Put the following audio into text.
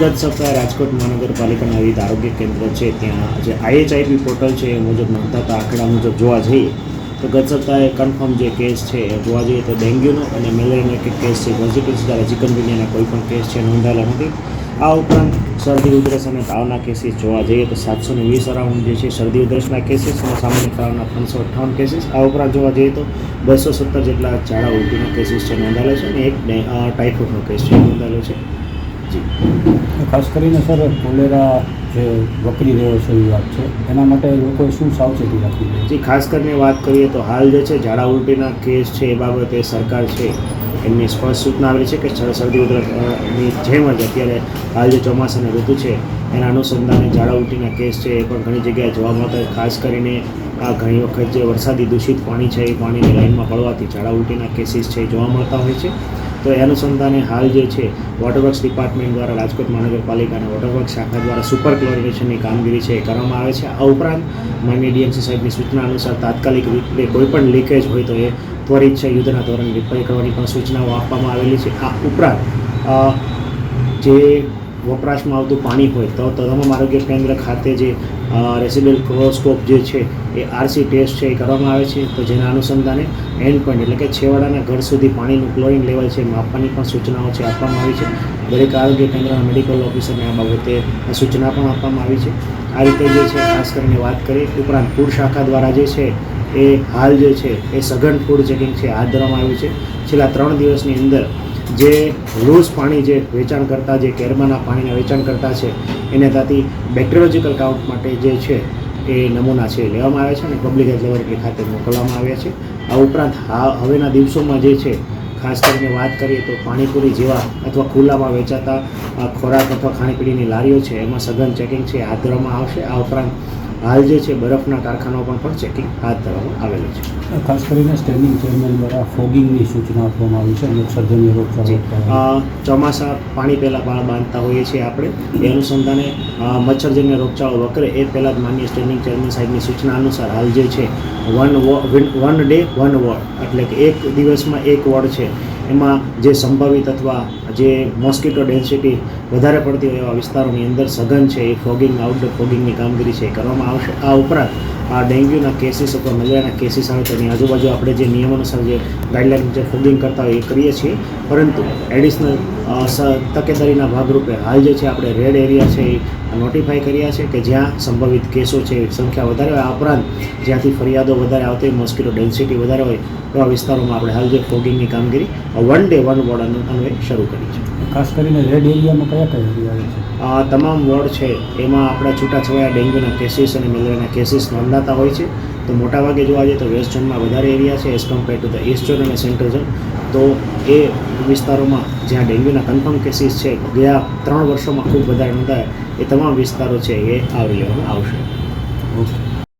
ગત સપ્તાહે રાજકોટ મહાનગરપાલિકાના વિવિધ આરોગ્ય કેન્દ્ર છે. ત્યાં જે આઈએચઆઈપી પોર્ટલ છે એ મુજબ નોંધાતા આંકડા મુજબ જોવા જઈએ તો ગત સપ્તાહે કન્ફર્મ જે કેસ છે એ જોવા જઈએ તો ડેન્ગ્યુનો અને મેલેરિયાનો એક કેસ છે. પોઝિટિવ જ્યારે ચિકનગુનિયાના કોઈ પણ કેસ છે નોંધાયેલા નથી. આ ઉપરાંત શરદી, ઉધરસ અને તાવના કેસીસ જોવા જઈએ તો સાતસો ને વીસ અરાઉન્ડ જે છે શરદી, ઉધરસના કેસીસ અને સામાન્ય તાવના ત્રણસો અઠ્ઠાવન કેસીસ આ ઉપરાંત જોવા જઈએ તો બસો સત્તર જેટલા ઝાડા ઉલટીના કેસીસ છે નોંધાયેલા છે અને એક ટાઇફોઇડનો કેસ છે નોંધાયેલો છે. જી. ખાસ કરીને સર કોલેરા જે વકરી રહ્યો છે એ વાત છે. એના માટે લોકોએ શું સાવચેતી રાખવી જોઈએ? જી ખાસ કરીને વાત કરીએ તો હાલ જે છે ઝાડા ઉલટીના કેસ છે એ બાબતે સરકાર છે એમની સ્પષ્ટ સૂચના આવેલી છે કે શર- શરદી ઉધરસની જેમ જ અત્યારે હાલ જે ચોમાસાની ઋતુ છે એના અનુસંધાને ઝાડા ઉલટીના કેસ છે એ પણ ઘણી જગ્યાએ જોવા મળતા હોય. ખાસ કરીને આ ઘણી વખત જે વરસાદી દૂષિત પાણી છે એ પાણીની લાઇનમાં પડવાથી ઝાડા ઉલટીના કેસીસ છે એ જોવા મળતા હોય છે. તો એ અનુસંધાને હાલ જે છે વોટરવર્ક્સ ડિપાર્ટમેન્ટ દ્વારા રાજકોટ મહાનગરપાલિકા અને વોટરવર્ક્સ શાખા દ્વારા સુપર ક્લોરિનેશનની કામગીરી છે એ કરવામાં આવે છે. આ ઉપરાંત માનનીય ડીએમસી સાહેબની સૂચના અનુસાર તાત્કાલિક રીતે કોઈ પણ લીકેજ હોય તો એ ત્વરિત છે, યુદ્ધના ધોરણે રિપેર કરવાની પણ સૂચનાઓ આપવામાં આવેલી છે. આ ઉપરાંત જે વપરાશમાં આવતું પાણી હોય તો તમામ આરોગ્ય કેન્દ્ર ખાતે જે રેસિડેન્ટ ક્લોરોસ્કોપ જે છે એ આરસી ટેસ્ટ છે એ કરવામાં આવે છે. તો જેના અનુસંધાને એન્ડ પોઈન્ટ એટલે કે છેવાડાના ઘર સુધી પાણીનું ક્લોરિન લેવલ છે માપવાની પણ સૂચનાઓ છે, આપવામાં આવી છે. દરેક આરોગ્ય કેન્દ્રના મેડિકલ ઓફિસરને આ બાબતે સૂચના પણ આપવામાં આવી છે. આ રીતે જે છે, ખાસ કરીને વાત કરીએ, ઉપરાંત ફૂડ શાખા દ્વારા જે છે એ હાલ જે છે એ સઘન ફૂડ ચેકિંગ છે હાથ ધરવામાં આવ્યું છે. છેલ્લા ત્રણ દિવસની અંદર જે લૂઝ પાણી જે વેચાણ કરતા, જે કેરમાના પાણીના વેચાણ કરતા છે, એને ત્યાંથી બેક્ટેરિયોલોજીકલ કાઉન્ટ માટે જે છે, એ નમૂના છે લેવામાં આવ્યા છે અને પબ્લિક હેલ્થ લેબોરેટરી ખાતે મોકલવામાં આવ્યા છે. આ ઉપરાંત હવેના દિવસોમાં જે છે, ખાસ કરીને વાત કરીએ તો પાણીપુરી જેવા અથવા ખુલ્લામાં વેચાતા ખોરાક અથવા ખાણીપીણીની લારીઓ છે, એમાં સઘન ચેકિંગ છે, હાથ ધરવામાં આવશે. આ ઉપરાંત હાલ જે છે બરફના કારખાનાઓ પણ પણ ચેકિંગ હાથ ધરવામાં આવેલું છે. ખાસ કરીને સ્ટેન્ડિંગ ચેરમેન દ્વારા ફોગિંગની સૂચના આપવામાં આવી છે મચ્છરજન્ય રોગચાળો જી. અટકાવવા. ચોમાસા પાણી પહેલાં બાળ બાંધતા હોઈએ છીએ આપણે. એ અનુસંધાને મચ્છરજન્ય રોગચાળો વકરે એ પહેલાં જ માન્ય સ્ટેન્ડિંગ ચેરમેન સાહેબની સૂચના અનુસાર હાલ જે છે one one day one ward એટલે કે એક દિવસમાં એક વોર્ડ છે. એમાં જે સંભવિત અથવા જે મોસ્કિટો ડેન્સિટી વધારે પડતી હોય એવા વિસ્તારોની અંદર સઘન છે, એ ફોગિંગ આઉટડોર ફોગિંગની કામગીરી છે એ કરવામાં આવશે. આ ઉપરાંત આ ડેન્ગ્યુના કેસીસ અથવા મલેરિયાના કેસીસ આવે તો એની આજુબાજુ આપણે જે નિયમાનુસાર જે ગાઈડલાઇન જે ફોગિંગ કરતા હોય એ કરીએ છીએ. પરંતુ એડિશનલ તકેદારીના ભાગરૂપે હાલ જે છે આપણે રેડ એરિયા છે એ નોટિફાઈ કર્યા છે કે જ્યાં સંભવિત કેસો છે એ સંખ્યા વધારે હોય આ ઉપરાંત જ્યાંથી ફરિયાદો વધારે આવતી હોય મોસ્કીટો ડેન્સિટી વધારે હોય એવા વિસ્તારોમાં આપણે હાલ જે ફોગિંગની કામગીરી વન ડે વન વોર્ડ અન્વયે શરૂ કરી છે. ખાસ કરીને રેડ એરિયામાં કયા કયા એરિયા છે? આ તમામ વોર્ડ છે એમાં આપણા છૂટાછવાયા ડેન્ગ્યુના કેસીસ અને મેલેરિયાના કેસીસ નોંધાતા હોય છે. તો મોટાભાગે જોવા જઈએ તો વેસ્ટ ઝોનમાં વધારે એરિયા છે as compare to the east zone અને સેન્ટ્રલ ઝોન તો એ વિસ્તારોમાં જ્યાં ડેન્ગ્યુના કન્ફર્મ કેસીસ છે. ગયા ત્રણ વર્ષોમાં ખૂબ વધારે નોંધાયા. એ તમામ વિસ્તારો છે એ આવરી લેવામાં આવશે. ઓકે.